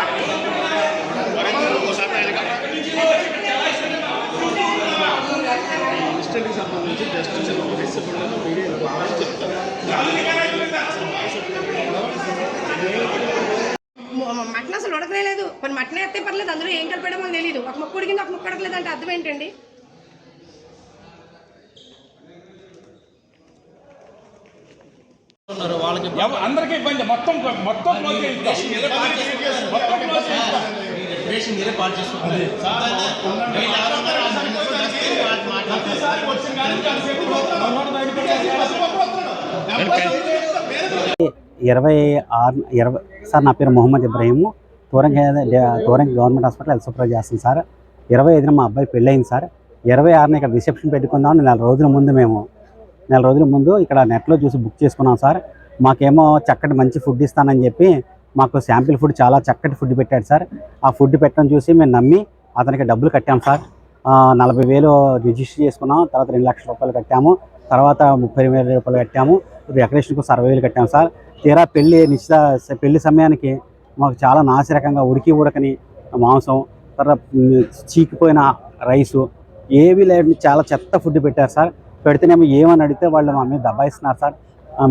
రమ్మని రమ్మనండి మీరేంటి బెదిరిస్తున్నారేంటి వీళ్ళు మటన్ అసలు ఉడకలేదు కొన్ని మటన్ ఎత్తే పర్లేదు అందులో ఏం కలిపాడో మాకు తెలియదు ఒక ముక్క ఉడికింది ఒక ముక్క ఉడకలేదు అంటే అర్థం ఏంటండి ఎవ- అందరికీ ఇబ్బంది మొత్తం మొత్తం క్లోజ్ చేయిస్తాం. మొత్తం క్లోజ్ చేయిస్తాం. ప్రతిసారి కాసేపు మనోడు బయటకు వచ్చేసి బస్సు పట్టుకొస్తున్నాడు. ఇరవై ఆరు ఇరవై సార్ నా పేరు మొహమ్మద్ ఇబ్రాహీము తూరంగ తూరంగ గవర్నమెంట్ హాస్పిటల్ హెల్త్ సూపర్వైజ్ చేస్తాను సార్ ఇరవై ఐదున మా అబ్బాయి పెళ్ళయింది సార్ ఇరవై ఆరున ఇక్కడ రిసెప్షన్ పెట్టుకుందామని నెల రోజుల ముందు మేము నెల రోజుల ముందు ఇక్కడ నెట్లో చూసి బుక్ చేసుకున్నాం సార్. మాకేమో చక్కటి మంచి ఫుడ్ ఇస్తానని చెప్పి మాకు శాంపిల్ ఫుడ్ చాలా చక్కటి ఫుడ్ పెట్టాడు సార్. ఆ ఫుడ్ పెట్టడం చూసి మేము నమ్మి అతనికి డబ్బులు కట్టాం సార్. నలభై వేలు రిజిస్టర్ చేసుకున్నాం. తర్వాత రెండు లక్షల రూపాయలు కట్టాము. తర్వాత ముప్పై వేల రూపాయలు కట్టాము. డెకరేషన్కు అరవై వేలు కట్టాము సార్. తీరా పెళ్ళి నిశ్చిత పెళ్ళి సమయానికి మాకు చాలా నాసిరకంగా ఉడికి ఉడకని మాంసం తర్వాత చీకిపోయిన రైసు ఏవి లేని చాలా చెత్త ఫుడ్ పెట్టారు సార్. పెడితేనేమో ఏమని అడిగితే వాళ్ళు మా మీద దబాయిస్తున్నారు సార్.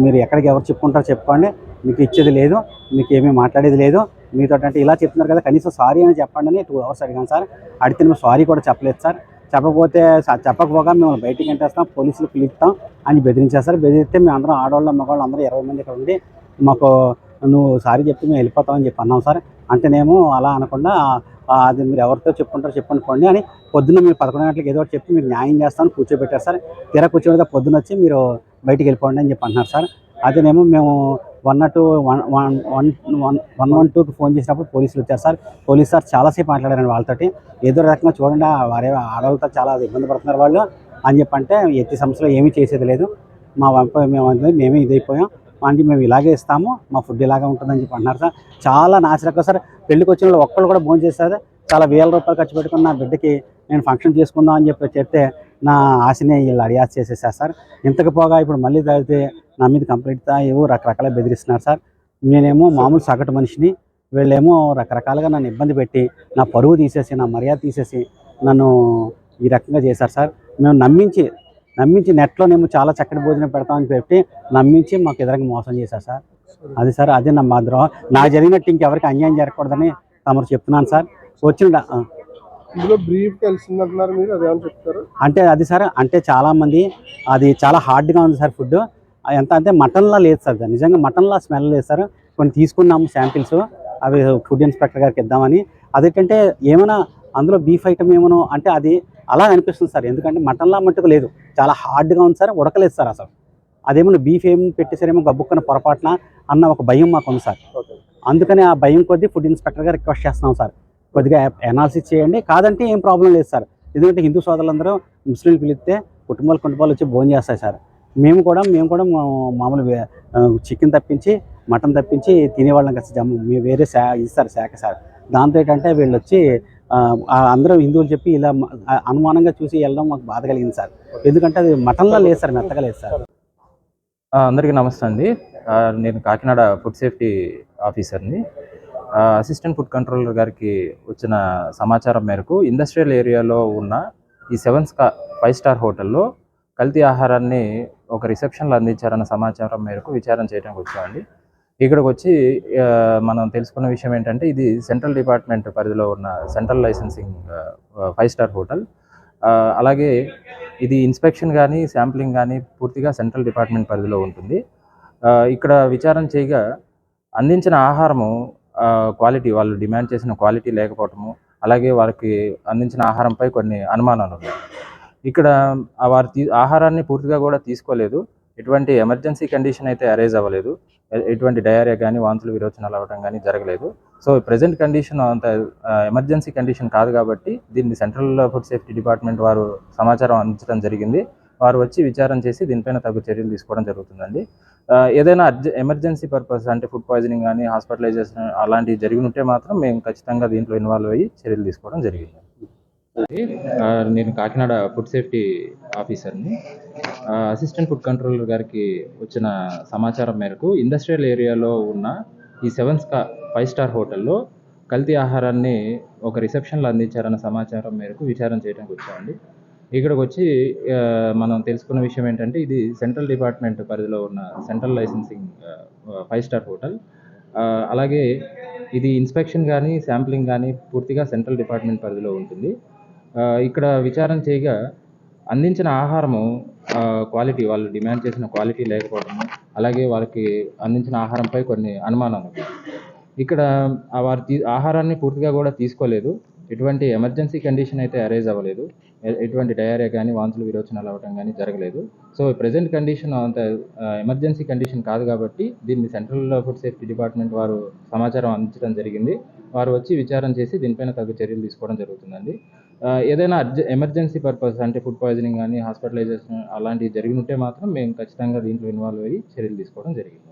మీరు ఎక్కడికి ఎవరు చెప్పుకుంటారో చెప్పండి మీకు ఇచ్చేది లేదు మీకు ఏమీ మాట్లాడేది లేదు. మీతో అంటే ఇలా చెప్తున్నారు కదా కనీసం సారీ అని చెప్పండి అని టూ అవర్స్ అడిగాను సార్. అడిగితే మేము సారీ కూడా చెప్పలేదు సార్. చెప్పకపోతే చెప్పకపోగా మేము బయటికి ఎంటేస్తాం పోలీసులు పిలుస్తాం అని బెదిరించారు సార్. బెదిరిస్తే మేము అందరం ఆడవాళ్ళం మగవాళ్ళు అందరూ ఇరవై మంది ఇక్కడ ఉండి మాకు నువ్వు సారీ చెప్తే మేము వెళ్ళిపోతామని చెప్పి అన్నాం సార్. అంటేనేమో అలా అనకుండా అది మీరు ఎవరితో చెప్పుకుంటారో చెప్పనుకోండి అని పొద్దున్న మీరు పదకొండు గంటలకు ఏదో చెప్పి మీరు న్యాయం చేస్తాను కూర్చోబెట్టారు సార్. తీరా కూర్చోబెడితే పొద్దున్న వచ్చి మీరు బయటికి వెళ్ళిపోండి అని చెప్పి అంటున్నారు సార్. అదేనేమో మేము one not one one one one one one టూకి ఫోన్ చేసినప్పుడు పోలీసులు వచ్చారు సార్. పోలీస్ సార్ చాలాసేపు మాట్లాడారండి వాళ్ళతోటి. ఏదో రకంగా చూడండి వారే ఆడవాళ్ళతో చాలా ఇబ్బంది పడుతున్నారు వాళ్ళు అని చెప్పంటే ఎట్టి సమస్యలో ఏమీ చేసేది లేదు. మా వంప మేము మేమే ఇదైపోయాం. ఆంటీ మేము ఇలాగే ఇస్తాము మా ఫుడ్ ఇలాగే ఉంటుందని చెప్పి అంటున్నారు సార్. చాలా నాశరకం సార్. పెళ్ళికి వచ్చిన వాళ్ళు ఒక్కళ్ళు కూడా భోజనం చేశారు చాలా వేల రూపాయలు ఖర్చు పెట్టుకుని నా బిడ్డకి నేను ఫంక్షన్ చేసుకుందాం అని చెప్పి చెప్తే నా ఆశని వీళ్ళు అడియాస్ చేసేసారు సార్. ఇంతకు పోగా ఇప్పుడు మళ్ళీ తాగితే నా మీద కంప్లీట్గా ఏవో రకరకాల బెదిరిస్తున్నారు సార్. నేనేమో మామూలు సగటు మనిషిని వీళ్ళేమో రకరకాలుగా నన్ను ఇబ్బంది పెట్టి నా పరువు తీసేసి నా మర్యాద తీసేసి నన్ను ఈ రకంగా చేశారు సార్. మేము నమ్మించి నమ్మించి నెట్లోనేమో చాలా చక్కటి భోజనం పెడతామని పెట్టి నమ్మించి మాకు ఎదురుగా మోసం చేశారు సార్. అది సార్ అదే నా మా ద్రోహం నాకు జరిగినట్టు ఇంకెవరికి అన్యాయం జరగకూడదని తమరు చెప్తున్నాను సార్. వచ్చిన. ఇందులో బ్రీఫ్ మీరు అదేమని చెప్తారు? అంటే అది సార్ అంటే చాలామంది అది చాలా హార్డ్గా ఉంది సార్ ఫుడ్ ఎంత అంటే మటన్లా లేదు సార్. నిజంగా మటన్లా స్మెల్ లేదు సార్. కొన్ని తీసుకున్నాము శాంపిల్స్. అవి ఫుడ్ ఇన్స్పెక్టర్ గారికి ఇద్దామని. అదేంటంటే ఏమైనా అందులో బీఫ్ ఐటమ్ ఏమనో అంటే అది అలా అనిపిస్తుంది సార్. ఎందుకంటే మటన్లా మట్టుకు లేదు. చాలా హార్డ్గా ఉంది సార్. ఉడకలేదు సార్ అసలు. అదేమన్నా బీఫ్ ఏం పెట్టేసారేమో గబ్బుక్కున్న పొరపాటున అన్న ఒక భయం మాకు ఉంది సార్. అందుకని ఆ భయం కొద్దీ ఫుడ్ ఇన్స్పెక్టర్ గారు రిక్వెస్ట్ చేస్తున్నాం సార్. కొద్దిగా అనాలిసిస్ చేయండి. కాదంటే ఏం ప్రాబ్లం లేదు సార్. ఎందుకంటే హిందూ సోదరులందరూ ముస్లింలు పిలిస్తే కుటుంబాలు కుటుంబాలు వచ్చి భోజనం చేస్తాయి సార్. మేము కూడా మేము కూడా మామూలు చికెన్ తప్పించి మటన్ తప్పించి తినేవాళ్ళం కదా జమ్ మేము వేరే శా ఇస్తారు శాఖ సార్. దాంతో ఏంటంటే వీళ్ళు వచ్చి అందరూ హిందువులు చెప్పి ఇలా అనుమానంగా చూసి వెళ్ళడం మాకు బాధ కలిగింది సార్. ఎందుకంటే అది మటన్లో లేదు సార్ మెత్తగా లేదు సార్. అందరికీ నమస్తే అండి. నేను కాకినాడ ఫుడ్ సేఫ్టీ ఆఫీసర్ని. అసిస్టెంట్ ఫుడ్ కంట్రోలర్ గారికి వచ్చిన సమాచారం మేరకు ఇండస్ట్రియల్ ఏరియాలో ఉన్న ఈ సెవెన్ స్కా ఫైవ్ స్టార్ హోటల్లో కల్తీ ఆహారాన్ని ఒక రిసెప్షన్లో అందించారన్న సమాచారం మేరకు విచారణ చేయడానికి వచ్చామండి. ఇక్కడికి వచ్చి మనం తెలుసుకున్న విషయం ఏంటంటే ఇది సెంట్రల్ డిపార్ట్మెంట్ పరిధిలో ఉన్న central licensing five star hotel. అలాగే ఇది ఇన్స్పెక్షన్ కానీ శాంప్లింగ్ కానీ పూర్తిగా సెంట్రల్ డిపార్ట్మెంట్ పరిధిలో ఉంటుంది. ఇక్కడ విచారణ చేయగా అందించిన ఆహారము క్వాలిటీ వాళ్ళు డిమాండ్ చేసిన క్వాలిటీ లేకపోవటము అలాగే వారికి అందించిన ఆహారంపై కొన్ని అనుమానాలు ఉన్నాయి. ఇక్కడ వారు తీ ఆహారాన్ని పూర్తిగా కూడా తీసుకోలేదు. ఎటువంటి ఎమర్జెన్సీ కండిషన్ అయితే అరేజ్ అవ్వలేదు. ఎటువంటి డయారియా కానీ వాంతులు విరోచనాలు అవ్వడం కానీ జరగలేదు. సో ప్రజెంట్ కండిషన్ అంత ఎమర్జెన్సీ కండిషన్ కాదు కాబట్టి దీన్ని సెంట్రల్ ఫుడ్ సేఫ్టీ డిపార్ట్మెంట్ వారు సమాచారం అందించడం జరిగింది. వారు వచ్చి విచారం చేసి దీనిపైన తగు చర్యలు తీసుకోవడం జరుగుతుందండి. ఏదైనా ఎమర్జెన్సీ పర్పస్ అంటే ఫుడ్ పాయిజనింగ్ కానీ హాస్పిటలైజేషన్ అలాంటివి జరిగి ఉంటే మాత్రం మేము ఖచ్చితంగా దీంట్లో ఇన్వాల్వ్ అయ్యి చర్యలు తీసుకోవడం జరిగింది నేను కాకినాడ ఫుడ్ సేఫ్టీ ఆఫీసర్ని. అసిస్టెంట్ ఫుడ్ కంట్రోలర్ గారికి వచ్చిన సమాచారం మేరకు ఇండస్ట్రియల్ ఏరియాలో ఉన్న ఈ సెవెన్ స్కా ఫైవ్ స్టార్ హోటల్లో కల్తీ ఆహారాన్ని ఒక రిసెప్షన్లో అందించారన్న సమాచారం మేరకు విచారణ చేయడానికి వచ్చామండి. ఇక్కడికి వచ్చి మనం తెలుసుకున్న విషయం ఏంటంటే ఇది సెంట్రల్ డిపార్ట్మెంట్ పరిధిలో ఉన్న central licensing five star hotel. అలాగే ఇది ఇన్స్పెక్షన్ కానీ శాంప్లింగ్ కానీ పూర్తిగా సెంట్రల్ డిపార్ట్మెంట్ పరిధిలో ఉంటుంది. ఇక్కడ విచారణ చేయగా అందించిన ఆహారము క్వాలిటీ వాళ్ళు డిమాండ్ చేసిన క్వాలిటీ లేకపోవడము అలాగే వాళ్ళకి అందించిన ఆహారంపై కొన్ని అనుమానాలు ఇక్కడ వారు తీ ఆహారాన్ని పూర్తిగా కూడా తీసుకోలేదు. ఎటువంటి ఎమర్జెన్సీ కండిషన్ అయితే అరైజ్ అవ్వలేదు. ఎటువంటి డయారియా కానీ వాంతులు విరోచనాలు అవ్వడం కానీ జరగలేదు. సో ప్రజెంట్ కండిషన్ అంత ఎమర్జెన్సీ కండిషన్ కాదు కాబట్టి దీన్ని సెంట్రల్ ఫుడ్ సేఫ్టీ డిపార్ట్మెంట్ వారు సమాచారం అందించడం జరిగింది. వారు వచ్చి విచారం చేసి దీనిపైన తగు చర్యలు తీసుకోవడం జరుగుతుందండి. ఏదైనా అర్జ ఎమర్జెన్సీ పర్పస్ అంటే ఫుడ్ పాయిజనింగ్ కానీ హాస్పిటలైజేషన్ అలాంటివి జరిగి ఉంటే మాత్రం మేము ఖచ్చితంగా దీంట్లో ఇన్వాల్వ్ అయ్యి చర్యలు తీసుకోవడం జరిగింది.